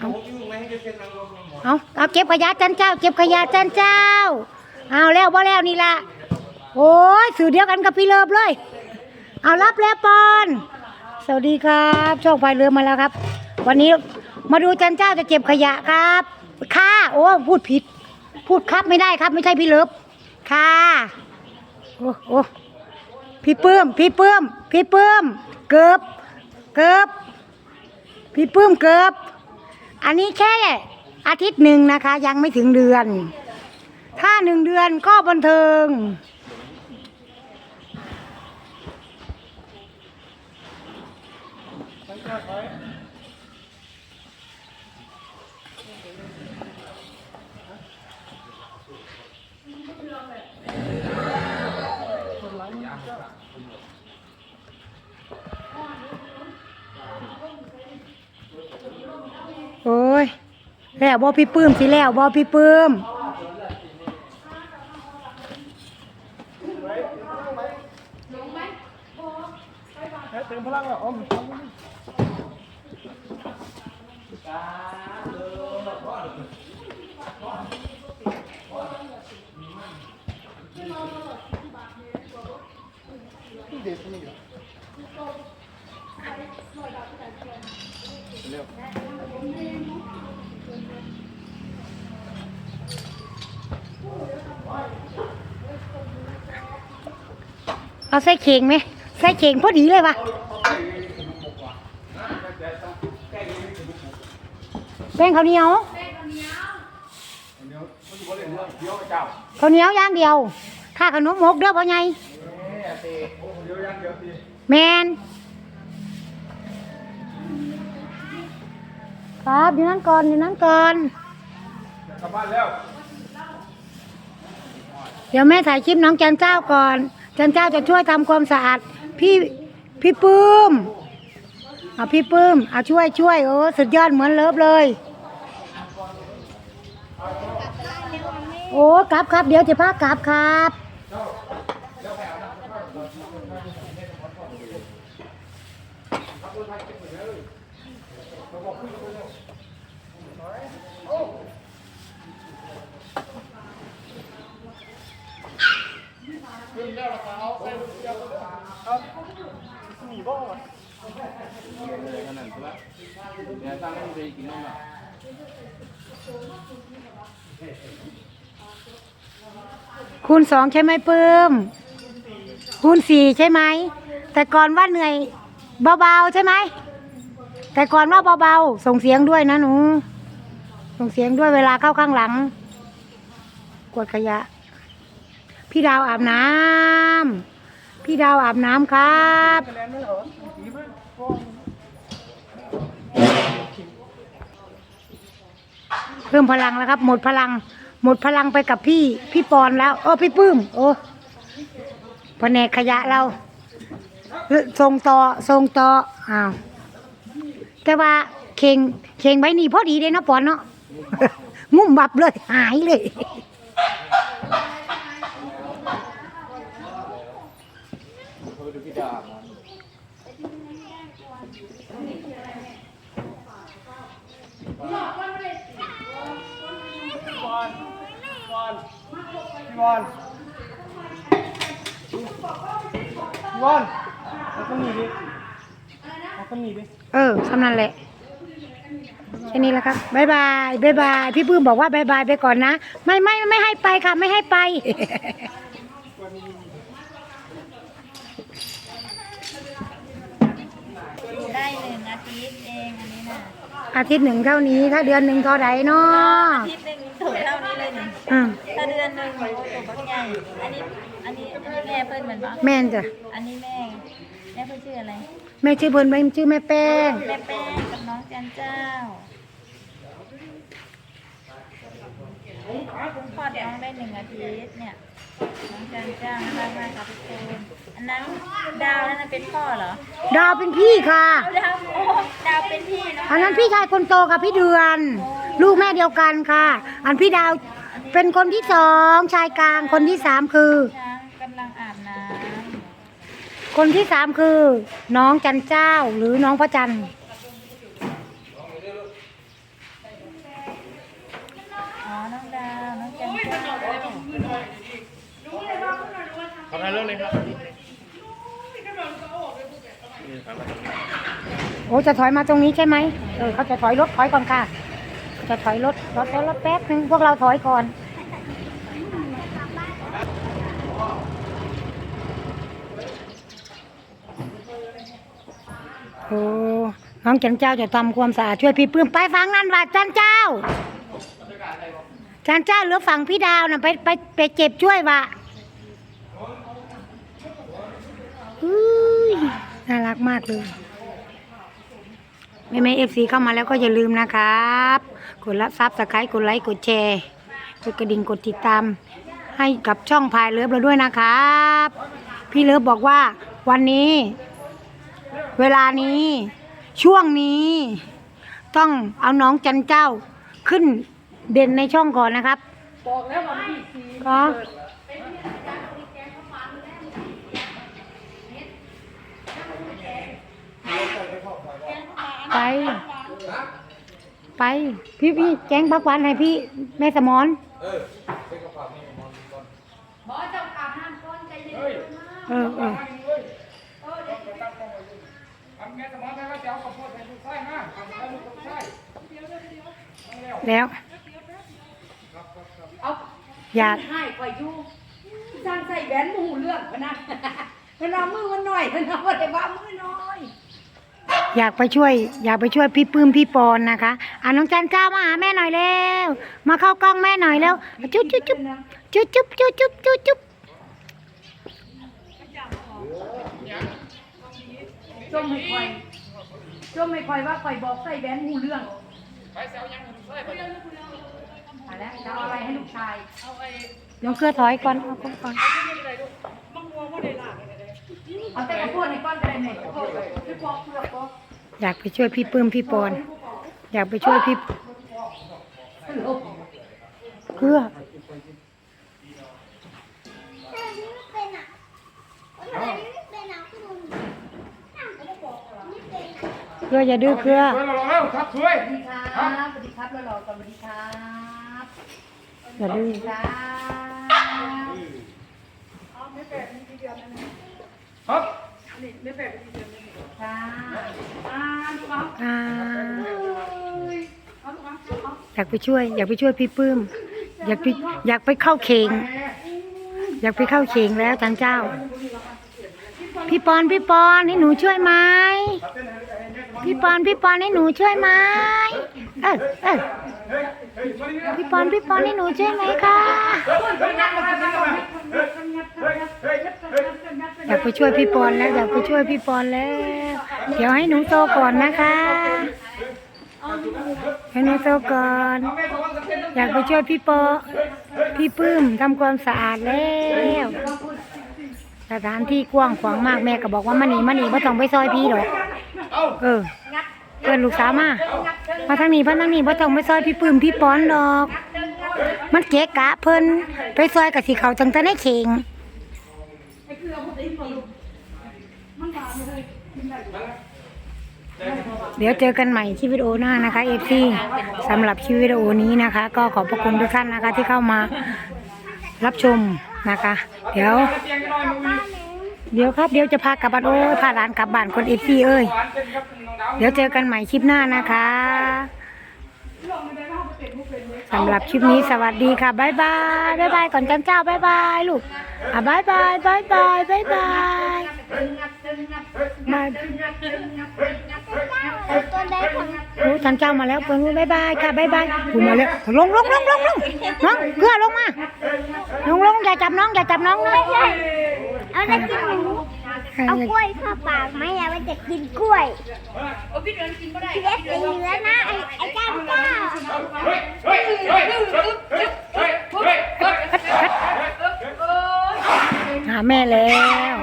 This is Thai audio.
เอาเอาเก็บขยะจันเจ้า เก็บขยะจันเจ้า เอาแล้วบ่แล้วนี่ละโอ้ยสื่อเดียวกันกับพี่เลิฟเลย เอารับแล้วปอน สวัสดีครับโชคพายเรือมาแล้วครับ วันนี้มาดูจันเจ้าจะเก็บขยะครับค่ะโอ้พูดผิด พูดครับไม่ได้ครับไม่ใช่พี่เลิฟค่ะโอ้โอ้พี่เปื้มพี่เปื้มพี่เปื้มเกือบเกือบพี่เปื้มเกือบ อันนี้แค่อาทิตย์หนึ่งนะคะ ยังไม่ถึงเดือน ถ้าหนึ่งเดือนก็บันเทิง โอ้ยแล้วบอพี่ปื้มสิแล้วบอพี่ปื้มเติมพลังเหรออม เอาใส่เข่งไหมใส่เข่งพอดีเลยวะแป้งข้าวเหนียวข้าวเหนียวย่างเดียวค่าขนมมกเด้อพ่อใหญ่แมนครับอยู่นั้นก่อนอยู่นั้นก่อนกลับบ้านแล้วเดี๋ยวแม่ถ่ายคลิปน้องจันเจ้าก่อน จันเจ้าจะช่วยทำความสะอาด พี่พี่ปื้มเอาพี่ปื้มเอาช่วยช่วยโอ้สุดยอดเหมือนเลิฟเลย โอ้กลับครับเดี๋ยวจะพากลับครับ คูณสองใช่ไหมปื้มคูณสี่ใช่ไหม แต่ก่อนว่าเหนื่อยเบาๆใช่ไหม แต่ก่อนว่าเบาๆ ส่งเสียงด้วยนะหนู ส่งเสียงด้วยเวลาเข้าข้างหลัง กวดขยะ พี่ดาวอาบน้ำพี่ดาวอาบน้ำครับ คะแนนไม่เหรอสีมั้ยก็ เพิ่มพลังแล้วครับ หมดพลัง หมดพลังไปกับพี่พี่ปอนแล้ว โอ้พี่ปื้ม โอ้แผนกขยะเราส่งต่อส่งต่ออ้าวแต่ว่าเข่งเข่งใบนี้พอดีเลยเนาะปอนเนาะงุ่มบับเลยหายเลยบอลบ อลพี่บอลพี่บอลเอาข้างนี้ดิเอาข้างนี้ดิเออสำนั้นแหละแค่นี้แหละครับบายบายบายบายพี่ปื้มบอกว่าบายบายไปก่อนนะ ไม่ไม่ไม่ให้ไปค่ะ ไม่ให้ไป ได้หนึ่งอาทิตย์เองอันนี้นะ อาทิตย์หนึ่งเท่านี้ ถ้าเดือนหนึ่งเท่าไหร่เนาะอาทิตย์หนึ่งถูกเท่านี้เลยหนึ่งอืมถ้าเดือนหนึ่งโอ้ตัวบักใหญ่อันนี้อันนี้อันนี้แม่เปิ้ลเหมือนปะแม่นจ้ะอันนี้แม่แม่เปิ้ลชื่ออะไร แม่ชื่อเพิ่นแม่ชื่อแม่แป้งแม่แป้งกับน้องจันเจ้าคลอดน้องได้หนึ่งอาทิตย์เนี่ยน้องจันเจ้าน่ารักมากค่ะทุกคน อันนั้นดาวนั่นเป็นพ่อเหรอดาวเป็นพี่ค่ะดาวโอ้ดาวเป็นพี่นะอันนั้นพี่ชายคนโตค่ะพี่เดือน ลูกแม่เดียวกันค่ะ อันพี่ดาวเป็นคนที่สองชายกลางคนที่สามคือกำลังอาบน้คนที่สามคือ น้องจันเจ้าหรือน้องพระจันทร์อ๋อน้องดาวน้องจันทร์ทำอะไรเรื่องเลยครับ โอ้จะถอยมาตรงนี้ใช่ไหมเออเขาจะถอยรถถอยก่อนค่ะ จะถอยรถรถแล้วรถแป๊บนึงพวกเราถอยก่อนโอ้น้องจันเจ้าจะทำความสะอาดช่วยพี่ปื้มไปฟังนั่นว่าจันเจ้าจันเจ้าหรือฝั่งพี่ดาวนะไปไปไปเจ็บช่วยว่ะอุ้ย น่ารักมากเลยแม่แม่เอฟซีเข้ามาแล้วก็อย่าลืมนะครับ กดรับซับสไครต์กดไลค์กดแชร์กดกระดิ่งกดติดตาม ให้กับช่องพายเลิฟเราด้วยนะครับ พี่เลิฟบอกว่าวันนี้ เวลานี้ ช่วงนี้ ต้องเอาน้องจันเจ้าขึ้นเด่นในช่องก่อนนะครับบอกแล้วว่าพี่สี ไป ไป พี่พี่แจ้งพักวันให้พี่แม่สมอนเออเออแล้วอยากให้คอยอยู่สร้างใส่แหวนมูเรื่องพะนะพะนะมือมันหน่อยพะนะว่าแต่ว่ามือน้อย อยากไปช่วย อยากไปช่วยพี่ปื้มพี่ปอนนะคะอ่าน้องจันเจ้ามาหาแม่หน่อยเร็วมาเข้ากล้องแม่หน่อยแล้วจุ๊บจุ๊บจุ๊บจุ๊บจุ๊บจุ๊บจุ๊บจุ๊บจุ๊บจมให้คอยจมให้คอยว่าคอยบอกใส่แหวนมูเรื่องไปเซลยังมาแล้วจะเอาอะไรให้ลูกชายเดี๋ยวเครือถอยก่อนเอาก่อนก่อน เอาแต่กระโพดให้ก้อนก็ได้ไหมกระโพดพี่ปอกเปลือกปอกอยากไปช่วยพี่ปื้มพี่ปอน อยากไปช่วยพี่เครือเครืออย่าดื้อเครือช่วยเราแล้วครับช่วยสวัสดีครับสวัสดีครับเราลอๆสวัสดีครับอย่าดื้อครับ ครับอ่าอยากไปช่วย อยากไปช่วยพี่ปื้ม อยากไปอยากไปเข้าเข่งอยากไปเข้าเข่งแล้วทันเจ้า พี่ปอนพี่ปอนให้หนูช่วยไหม พี่ปอนพี่ปอนให้หนูช่วยไหมเออเออพี่ปอนพี่ปอนให้หนูช่วยไหมคะอยากไปช่วยพี่ปอนแล้วอยากไปช่วยพี่ปอนแล้ว เดี๋ยวให้หนูโตก่อนนะคะให้หนูโตก่อน อยากไปช่วยพี่ปอพี่ปื้มทำความสะอาดแล้วสถานที่กว้างขวางมากแม่ก็บอกว่ามานี่มานี่ไม่ต้องไปซอยพี่หรอก เออเพื่อนลูกสาวมามาทางนี้มาทางนี้ไม่ต้องไปซอยพี่ปื้มพี่ป้อนดอก มันเกะกะเพิ่นไปซอยกับสีเขาจังแต่ในเข่งเดี๋ยวเจอกันใหม่ที่วิดีโอหน้านะคะเอฟซีสำหรับคลิปวิดีโอนี้นะคะ ก็ขอบพระคุณทุกท่านนะคะที่เข้ามารับชมนะคะ เดี๋ยว เดี๋ยวครับเดี๋ยวจะพากลับบ้านโอ้ยพาหลานกลับบ้านคนเอฟซีเอ้ยเดี๋ยวเจอกันใหม่คลิปหน้านะคะสำหรับคลิปนี้สวัสดีค่ะบายบายบายบายก่อนจันเจ้าบายบายลูกอะบายบายบายบายบายบายบายโอ้จันเจ้ามาแล้วเปิ้ลบายบายค่ะบายบายคุณมาแล้วลงลงลงลงลงน้องเพื่อลงมาลงลงอย่าจับน้องอย่าจับน้องนะ เอาจะกินหมูเอากล้วยเข้าปากไหมอะว่าจะกินกล้วยพี่เล็กเป็นเนื้อนะไอ้ไอ้เจ้าเจ้าหาแม่แล้ว